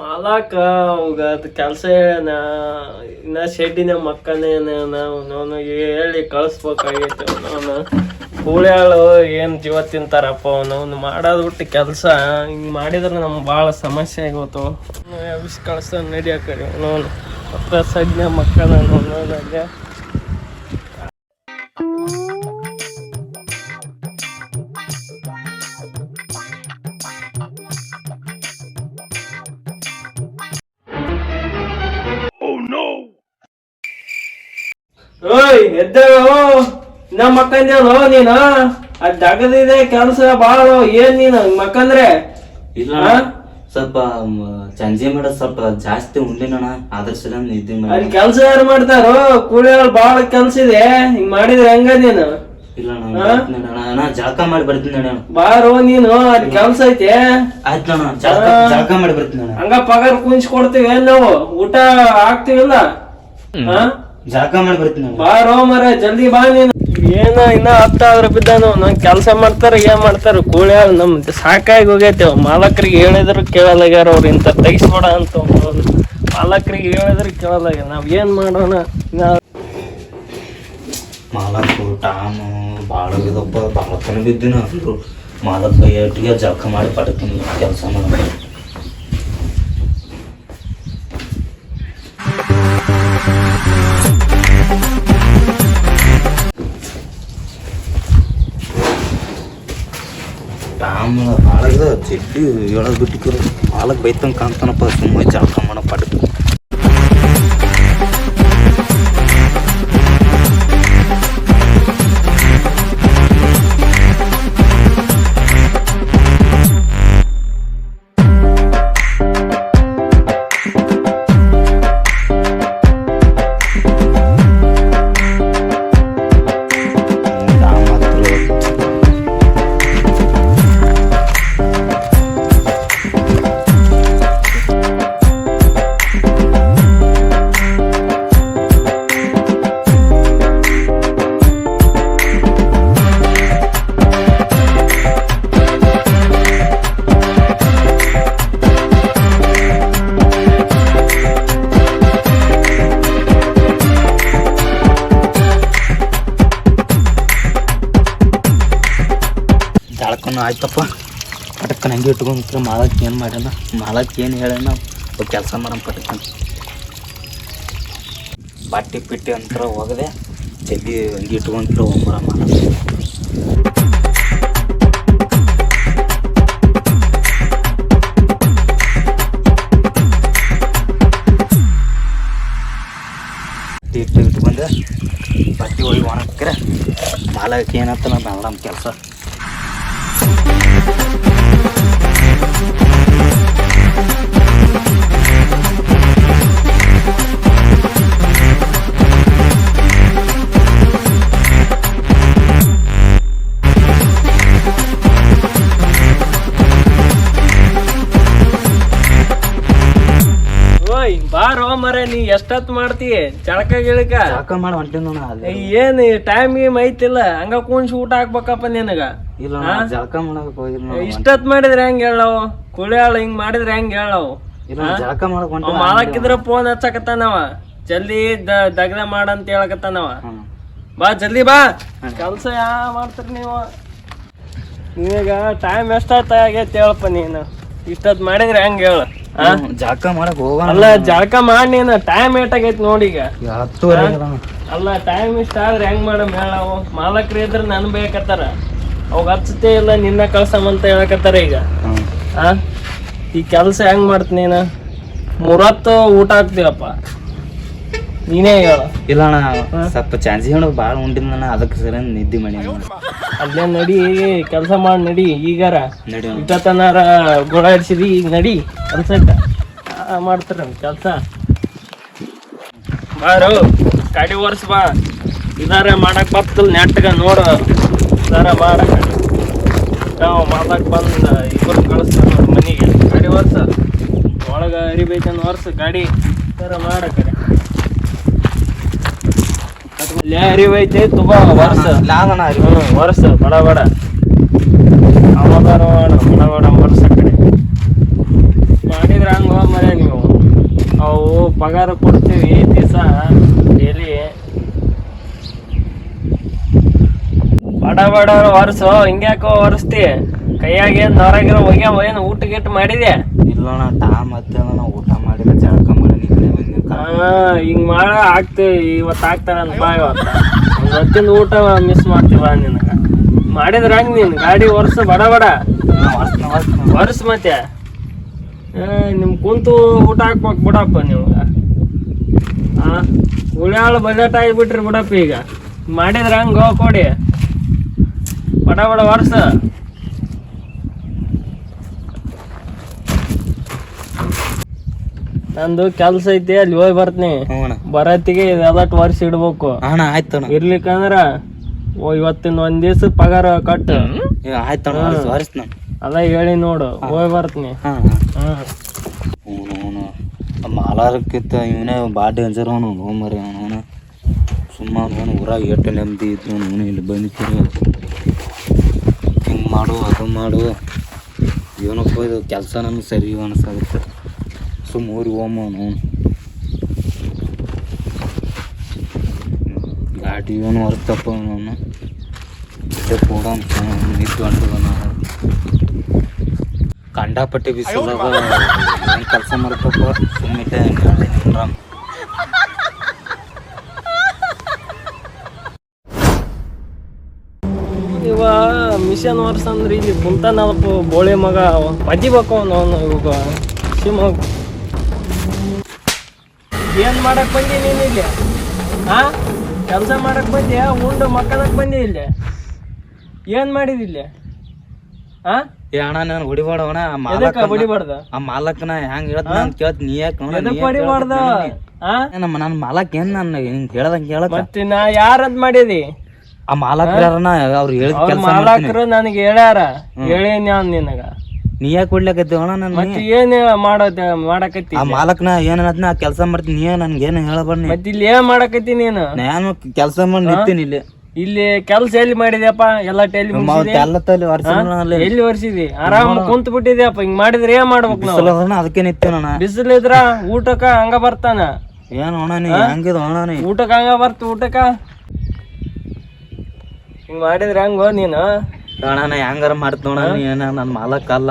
ಮಾಲಾಕ, ಅವಾಗ ಅದು ಕೆಲಸ ಹೇಳನ ಇನ್ನ ಶೆಡ್ಡಿನ ಮಕ್ಕನೇ ನಾವು ನಾನು ಹೇಳಿ ಕಳಿಸ್ಬೇಕಾಗೈತೆ ಅವನು ಕೂಳಿಯಾಳು, ಏನು ಜೀವ ತಿಂತಾರಪ್ಪ ಅವನು ಮಾಡೋದು ಬಿಟ್ಟು ಕೆಲಸ. ಹಿಂಗೆ ಮಾಡಿದ್ರೆ ನಮ್ಗೆ ಭಾಳ ಸಮಸ್ಯೆ ಆಗೋತು. ಕಳ್ಸ ಕಡೆ ಅವನು ಹತ್ರ ಸಜ್ಞ ಮಕ್ಕಳ ನನಗೆ ಓಯ್ ಎದ್ದೇಳು. ಇನ್ನ ಮಕ್ಕಂದೇನು ನೀನು. ಅದ್ ದಗದಿದೆ ಕೆಲಸ ಬಾಳ. ಏನ್ ನೀನು ಮಕ್ಕಂದ್ರೆ ಇಲ್ಲ ಸ್ವಲ್ಪ ಸಂಜೆ ಮಾಡ ಸ್ವಲ್ಪ ಜಾಸ್ತಿ ಉಂಡಿನಣ ಅದ್ರ ಸಲ ನಿದ್ದೆ ಅಲ್ಲಿ ಕೆಲ್ಸ ಯಾರು ಮಾಡ್ತಾರೋ? ಕೂಲಿಗಳು ಬಾಳ ಕೆಲ್ಸ ಇದೆ. ಹಿಂಗ್ ಮಾಡಿದ್ರೆ ಹೆಂಗ ನೀನು? ಇಲ್ಲ ನಾ ಜಳಕ ಮಾಡಿ ಬರ್ತೀನಿ ಅಣ್ಣ. ಬಾರೋ ನೀನು ಅಲ್ಲಿ ಕೆಲ್ಸ ಐತೆ. ಆಯ್ತು ಅಣ್ಣ ಜಳಕ ಜಳಕ ಮಾಡಿ ಬರ್ತೀನಿ ಹಂಗ ಪಗಾರ ಕುಂಚ್ ಕೊಡ್ತೀವಿ ಏನ್ ನಾವು? ಊಟ ಹಾಕ್ತಿವಿಲ್ಲ? ಹಾ ಜಳಕ ಮಾಡಿ ಬರ್ತೀನಿ ಅಣ್ಣ ಬಾರೋ ಮರ ಜಲ್ದಿ ಬಾ ನೀನು. ಏನ ಇನ್ನ ಹತ್ತಾದ್ರ ಬಿದ್ದಾನು ನಂಗೆ ಕೆಲಸ ಮಾಡ್ತಾರ ಏನ್ ಮಾಡ್ತಾರ ಕೂಳಿ ನಮ್ ಸಾಕಾಗಿ ಹೋಗೈತೆ ಮಾಲಕರಿಗೆ ಹೇಳಿದ್ರು ಕೇಳಲಾಗ್ಯಾರ ಅವ್ರ ಇಂತ ತೆಗಿಸ್ಬೇಡ ಅಂತ ಮಾಲಕ್ರಿಗೆ ಮಾಲಕರಿಗೆ ಹೇಳಿದ್ರು ಕೇಳಲಾಗ್ಯಾರ. ನಾವ್ ಏನ್ ಮಾಡೋಣ? ನಾ- ಮಾಲಕ್ಕು ಟಾಮು ಭಾಳ ಇದಪ್ಪ ಭಾಳ ತನ ಬಿದ್ದಿನ ಅಂದ್ರು. ಮಾಲಕ್ಕ ಏಟಿಗೆ ಜಳಕ ಮಾಡಿ ಪಡ್ತೀನಿ ಕೆಲಸ ಮಾಡಿ ಟಾಮ್ ಭಾಳ ಇದು ಚೆಡ್ಡಿ ಹೇಳೋದು ಬಿಟ್ಟಿಕ್ಕಿರು ಮಾಲಕ್ ಬೈತಂಗೆ ಕಾಣ್ತಾನಪ್ಪ ಸುಮ್ಮನೆ ಜಳಕ ಮಾಡೋ ಪಡ್ತೀನಿ ಆಯ್ತಪ್ಪ. ಪಟಕ್ಕನ ಹಂಗೆ ಇಟ್ಕೊಂಡ್ರೆ ಮಾಲಕ್ ಏನು ಮಾಡ್ಯಾನ? ಮಾಲಕ್ ಏನು ಹೇಳ್ಯಾನ? ಕೆಲಸ ಮಾಡೋಣ ಪಟಕ್ಕನ ಬಟ್ಟೆ ಪಿಟ್ಟಿ ಅಂತರ ಹೋಗದೆ, ಜಲ್ದಿ ಹಂಗೆ ಇಟ್ಕೊಂಡು ಹೋಗ್ಬರ ಮಾಲಕ್. ಇಟ್ಟು ಇಟ್ಕೊಂಡೆ, ಬಟ್ಟೆ ಹೋಗಿ ಒಣಕ್ಕೆ ಮಾಲಕ್ ಏನಂತ ನಾನು ನಮ್ಮ ಕೆಲಸ. ಬಾರೋ ಮರ ನೀ ಎಷ್ಟೊತ್ ಮಾಡ್ತಿ? ಜಳಕ ಗಿಳಕ? ಜಳಕ ಮಾಡಿ ಹೊಂಟೇನ ಅಲ್ಲೇ. ಏನ್ ಟೈಮ್ ಗೀಮ್ ಐತಿಲ್ಲ? ಹಂಗ ಕುಣ್ಸಿ ಊಟ ಹಾಕ್ಬೇಕಪ್ಪ ನಿನಗ? ಇಲ್ಲ ನಾ ಜಳಕ ಮಾಡಕ್ ನೋಡು. ಇಷ್ಟೊತ್ ಮಾಡಿದ್ರೆ ಹೆಂಗ್ ಹೇಳವು? ಕುಳಿಯಾಳ ಹಿಂಗ್ ಮಾಡಿದ್ರೆ ಹೆಂಗ್ ಹೇಳವು? ಇಲ್ಲ ನಾ ಜಳಕ ಮಾಡಕ್ ಹೊಂಟ ಅವ್ ಮಾಲಕ್ಕಿದ್ರ ಫೋನ್ ಹಚ್ಚಕತ್ತಾನವ. ಜಲ್ದಿ ದಗ್ದ ಮಾಡಂತ ಹೇಳಕತ್ತಾನವ. ಬಾ ಜಲ್ದಿ ಬಾ. ಕೆಲ್ಸ ಯಾ ಮಾಡ್ತೀರಿ ನೀವು? ನೀವೀಗ ಟೈಮ್ ಎಷ್ಟಾಯ್ತ ಆಗೈತೆ ಹೇಳಪ್ಪ ನೀನು. ಇಷ್ಟೊತ್ ಮಾಡಿದ್ರೆ ಹೆಂಗ್ ಹೇಳು? ಜಳಕ ಮಾಡಕ್ ಹೋಗೋಣ. ಅಲ್ಲ ಜಳಕ ಮಾಡಿ ನೀನು ಟೈಮ್ ಏಟಾಗೈತಿ ನೋಡೀಗ ಹತ್ತುವರೆ ಈಗ ಅಣ್ಣ. ಅಲ್ಲ ಟೈಮ್ ಇಷ್ಟ ಆದ್ರೆ ಹೆಂಗ್ ಮಾಡಮ್ ಹೇಳವು ಮಾಲಕ್ರು ಇದ್ರ ನನ್ ಬೇಕತ್ತಾರ. ಅವಾಗ ಹಚ್ಚತೆ ಇಲ್ಲ ನಿನ್ನ ಕಳ್ಸಮಂತ ಹೇಳಕತ್ತಾರ ಈಗ. ಆ? ಈ ಕೆಲಸ ಹೆಂಗ್ ಮಾಡ್ತೀನಿ ನೀನು? ಮೂರತ್ತು ಊಟ ಹಾಕ್ತೀವಪ್ಪ. ನೀನೇ ಹೇಳು. ಇಲ್ಲ ಅಣ್ಣ ಸ್ವಲ್ಪ ಚಾನ್ಸಿ ಹೇಳೋ ಭಾಳ ಉಂಡಿನ ಅದಕ್ಕೆ ಸರಿ ನಿದ್ದೆ ಮಾಡಿ ಅಲ್ಲೇ ನಡಿ ಕೆಲಸ ಮಾಡಿ ನಡಿ ಈಗಾರ ನಡಿ ಅಣ್ಣ. ಇಟ್ಟತನಾರ ಗೋಳ ಹಿಡ್ಸಿದಿ ಈಗ ನಡಿ ಕೆಲಸ ಮಾಡ್ತಾರ ಕೆಲಸ. ಬಾರು ಗಾಡಿ ಓರ್ಸ್ ಬಾ. ಇದಾರ ಮಾಡಕ್ ಬರ್ತಲ್ ನೆಟ್ಟಗ ನೋಡು. ಇದಾರ ಮಾಡಕ್ ನಾವು ಮಾಡಕ್ ಬಂದ ಇಬ್ಬರು ಕಳಿಸ್ತಾರ ಮನೆಗೆ. ಗಾಡಿ ಓರ್ಸ ಒಳಗ ಅರಿಬೇಕಂದ್ ಓರ್ಸ ಗಾಡಿ. ಇದಾರ ಮಾಡಕ್ ಲೇ ತುಬಾ ವರ್ಷ. ಹ್ಮ್, ವರ್ಷ ಬಡ ಬಡ. ಅವದಾರ ಬಡ ಬಡ ವರ್ಷ ಕಡೆ. ಮಾಡಿದ್ರ ಹಂಗ ಮರೆ ಪಗಾರ ಕೊಡ್ತೀವಿ ದಿವಸ ಡೈಲಿ. ಬಡ ಬಡ ವರ್ಷ ಹಿಂಗ್ಯಾಕೋ ವರ್ಷತಿ. ಕೈಯಾಗ ಏನು ಹೊರಗಿರೋ ಹೋಗ್ಯಾವ ಏನು ಊಟ ಗಿಟ್ಟು ಮಾಡಿದೆ ಇಲ್ಲಣ್ಣ ಟಾ ಮತ್ತೆ ನಾವು ಊಟ ಮಾಡಿಲ್ಲ ಜಳಕ ಹಿಂಗ್ ಮಾಡ ಆಗ್ತಿ ಇವತ್ತು ಆಗ್ತಾರ ಬಾ ಇವತ್ತ ಒಂದ್ ಊಟ ಮಿಸ್ ಮಾಡ್ತೀವ ನಿನಗ. ಮಾಡಿದ್ರ ಹಂಗ ನೀನ್? ಗಾಡಿ ವರ್ಷ ಬಡ ಬಡ. ವರ್ಷ ಮತ್ತೆ. ನಿಮ್ ಕುಂತು ಊಟ ಹಾಕ್ಬೇಕು ಬಿಡಪ್ಪ ನೀವು. ಉಳ್ಯಾಳ ಬಜೆಟ್ ಆಗಿಬಿಟ್ರಿ ಬಿಡಪ್ಪ ಈಗ. ಮಾಡಿದ್ರ ಹಂಗ ಕೊಡಿ. ಬಡ ಬಡ ವರ್ಷ ನಂದು ಕೆಲ್ಸ ಐತಿ ಅಲ್ಲಿ ಹೋಗಿ ಬರ್ತೀನಿ. ಹ್ಞೂ ಅಣ್ಣ ಬರತ್ತಿಗೆ ಇದೆಲ್ಲ ವರ್ಷ ಇಡ್ಬೇಕು. ಅಣ್ಣ ಆಯ್ತಣ್ಣ ಇರ್ಲಿಕ್ಕಂದ್ರ ಓ ಇವತ್ತಿನ ಒಂದ್ ದಿವಸ ಪಗಾರ ಕಟ್ಟು. ಏ, ನಾನು. ಅದ ಹೇಳಿ ನೋಡು ಹೋಗಿ ಬರ್ತೀನಿ. ಹಾಂ ಹ್ಮ್ ಅವನು ಮಾಲಾರಕ್ಕಿಂತ ಇವನೇ ಭಾಳ ಡೇಂಜರ್ ಅವನು ಮರಿ ಅವನು ಸುಮ್ಮನೆ ಅವನು ಊರಾಗ ಎಷ್ಟು ನೆಮ್ಮದಿ ಇದ್ದು ಅವನು ಇಲ್ಲಿ ಬಂದಿರ್ತೀರಿ ಹಿಂಗೆ ಮಾಡು ಅದು ಮಾಡು. ಏನಪ್ಪ ಇದು ಕೆಲಸ ನಮ್ಗೆ ಸರಿ ಅನಿಸಾಗುತ್ತೆ ಸುಮ್ಮ ಊರಿಗೆ ಹೋಮ ಅವನು. ಗಾಡಿ ಇವನು ಹೊರತಪ್ಪ ಅವನು. ಇಲ್ಲೇ ಕೂಡ ನಾವು ಕಂಡಾಪಟ್ಟಿ ಬಿಸಿಲಾಗ ಏನು ಕೆಲಸ ಮಾಡ್ತಪ್ಪ? ಸುಮ್ಮನೆ ನಿಮ್ರಾಮ್ ಇವ ಮಿಷನ್ ವರ್ಸ್ ಅಂದ್ರೆ ಇಲ್ಲಿ ಕುಂತಾನಲ್ಪ ಬೋಳೆ ಮಗ. ಪದಿಬೇಕು ಅವನು ಇವಾಗ ಶಿವಮೊಗ್ಗ ಏನ್ ಮಾಡಕ್ ಬಂದಿ ನೀನು ಇಲ್ಲಿ? ಹಾ ಕೆಲಸ ಮಾಡಕ್ ಬಂದಿ ಉಂಡು ಮಕ್ಕಳಕ್ ಬಂದಿ ಇಲ್ಲಿ? ಏನ್ ಮಾಡಿದಿ ಇಲ್ಲಿ? ಹಾ ಏ ಅಣ್ಣ ನಾನು ಹೊಡಿಬೇಡ ಅಣ್ಣ ಆ ಎದಕ್ಕ ಮಾಲಕ ಹೊಡಿಬಾರ್ದ ಆ ಮಾಲಕನ ಹೆಂಗ್ ಹೇಳ್ತ ನಾನು ಕೇಳ್ತ ನೀ ಯಾಕೆ ಎದಕ್ ಹೊಡಿಬಾರ್ದ ಹಾ ನಮ್ಮ ನನ್ನ ಮಾಲಕ್ ಏನ್ ನಾನು ಹಿಂಗ್ ಹೇಳ್ದಂಗೆ ಹೇಳಕ ಮತ್ತೆ ನಾ ಯಾರಂತ ಮಾಡಿದಿ? ಆ ಮಾಲಕ್ರನ ಅವ್ರು ಹೇಳಿದ ಅವ್ರ ಕೆಲಸ ಮಾಲಕರು ನನಗೆ ಹೇಳ್ಯಾರ. ಹೇಳೇನಿ ಅವ್ನ್ ನಿನಗ. ನೀ ಯಾಕೆ ಕೊಡ್ಲಕತ್ತಿ ಅಣ್ಣ ನನ್ನ ಮತ್ತೆ ಏನ್ ಮಾಡೋದ ಮಾಡಕತ್ತಿ ಆ ಮಾಲಕ್ನ ಏನನ್ನ ಕೆಲಸ ಮಾಡ್ತೀನಿ ನೀ ನನ್ಗೆ ಏನು ಹೇಳಬಾರ್ನಿ ಮತ್ತೆ ಇಲ್ಲಿ ಏನ್ ಮಾಡಕತ್ತಿ ನೀನು? ನಾನು ಕೆಲಸ ಮಾಡಿ ನಿಂತೀನಿ ಇಲ್ಲಿ. ಇಲ್ಲಿ ಕೆಲ್ಸ ಎಲ್ಲಿ ಮಾಡಿದ್ಯಪ್ಪ? ಎಲ್ಲ ಟೈಲಿ ಎಲ್ಲ ತಲೆ ವರ್ಷ ಎಲ್ಲಿ ಒರ್ಸಿದಿ? ಆರಾಮ್ ಕುಂತ್ ಬಿಟ್ಟಿದ್ಯಪ್ಪ ಹಿಂಗ್ ಮಾಡಿದ್ರೆ ಏನ್ ಮಾಡ್ಬೇಕು ನಾವು? ಅದಕ್ಕೆ ಬಿಸಿಲು ಇದ್ರ ಊಟಕ್ಕ ಹಂಗ ಬರ್ತಾನ? ಏನು ಅಣ್ಣ ನೀ? ಹೆಂಗಿದ ಅಣ್ಣ ನೀ? ಊಟಕ್ಕ ಹಂಗ ಬರ್ತ ಊಟಕ್ಕ? ಹಿಂಗ್ ಮಾಡಿದ್ರೆ ಹಂಗೋ ನೀನು? ಅಣ್ಣ ನಾ ಹೆಂಗಾರ ಮಾಡ್ತ ನೋಡ ನೀ? ಏನ ನನ್ನ ಮಾಲಕ್ ಅಲ್ಲ.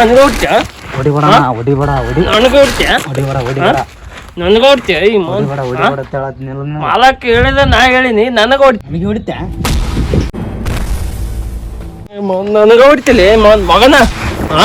ನನಗ ಹೊಡಿತ್ಯಾ ಹೊಡಿಬೇಡ ಹೊಡಿಬೇಡ ಹೊಡಿ ನನಗ ಹೊಡಿತ್ಯಾ ಹೊಡಿಬೇಡ ಹೊಡಿಬೇಡ ನನಗ ಹೊಡಿತ್ಯಾ ಈ ಹೊಡಿಬೇಡ ಹೊಡಿಬೇಡ ನೀನು. ಮಾಲಕ್ ಹೇಳಿದ ನಾ ಹೇಳಿನಿ ನನಗೆ ಹೊಡಿ ನನಗೆ ಹೊಡಿತ್ಯಾ ನನಗ ಹೊಡಿತಿಲ್ಲ ಮಗನ ಹಾ?